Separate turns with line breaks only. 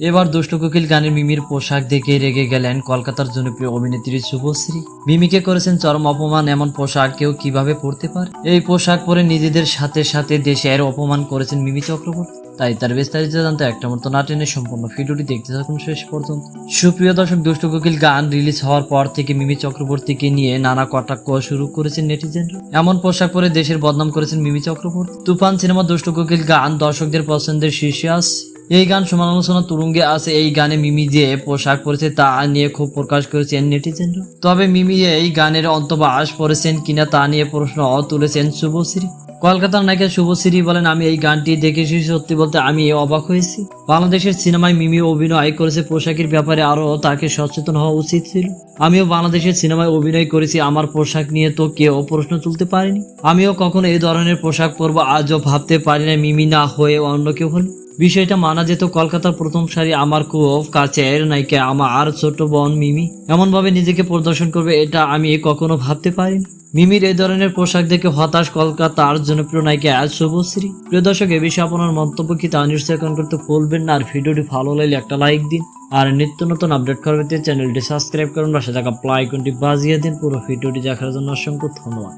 এবার দুষ্ট কোকিল গানের মিমির পোশাক দেখে রেগে গেলেন কলকাতার জনপ্রিয় অভিনেত্রী শুভশ্রী। মিমিকে করেছেন চরম অপমান, এমন পোশাক কেউ কীভাবে পরতে পারে? এই পোশাক পরে নিজেদের সাথে সাথে দেশের অপমান করেছেন মিমি চক্রবর্তী। তাই তার বিস্তারিত জানতে একটা মতো না টেনে সম্পূর্ণ ভিডিওটি দেখতে থাকুন শেষ পর্যন্ত। সুপ্রিয় দর্শক, দুষ্ট কোকিল গান রিলিজ হওয়ার পর থেকে মিমি চক্রবর্তীকে নিয়ে নানা কটাক্ষ শুরু করেছেন নেটিজেনরা। এমন পোশাক পরে দেশের বদনাম করেছেন মিমি চক্রবর্তী। তুফান সিনেমা দুষ্ট কোকিল গান দর্শকদের পছন্দের শীর্ষে আসছে। এই গান সমালোচনা তুরঙ্গে আছে এই গানে মিমি যে পোশাক পরেছে তা নিয়ে খুব প্রকাশ করেছেন নেটিজেনরা তবে মিমি এই গানের অন্তবাস পরেছেন কিনা তা নিয়ে প্রশ্ন তুলেছেন শুভশ্রী। কলকাতার নায়িকা শুভশ্রী বলেন, আমি এই গানটি দেখেছি, সত্যি বলতে আমি অবাক হয়েছি। বাংলাদেশের সিনেমায় মিমি অভিনয় করেছে, পোশাকের ব্যাপারে আরও তাকে সচেতন হওয়া উচিত ছিল। আমিও বাংলাদেশের সিনেমায় অভিনয় করেছি, আমার পোশাক নিয়ে তো কেউ প্রশ্ন তুলতে পারেনি। আমিও কখনো এই ধরনের পোশাক পরবো, আজও ভাবতে পারি না, মিমি না হয়ে অন্য কেউ হলে। বিষয়টা মানা যেত কলকাতার প্রথম সারি আমার খুব কাছের নায়িকা আমার আর ছোট বোন মিমি। এমন ভাবে নিজেকে প্রদর্শন করবে এটা আমি কখনো ভাবতে পারিনি। মিমির এই ধরনের পোশাক দেখে হতাশ কলকাতার জনপ্রিয় নায়িকা আজ শুভশ্রী। প্রিয় দর্শক, এ বিষয়ে আপনার মন্তব্য কি তা নিশ্চয় করতে ভুলবেন না। আর ভিডিওটি ভালো লাগলে একটা লাইক দিন। আর নিত্য নতুন আপডেট করবে চ্যানেলটি সাবস্ক্রাইব করুন। পাশে থাকা প্লাই আইকনটি বাজিয়ে দিন। পুরো ভিডিওটি দেখার জন্য অসংখ্য ধন্যবাদ।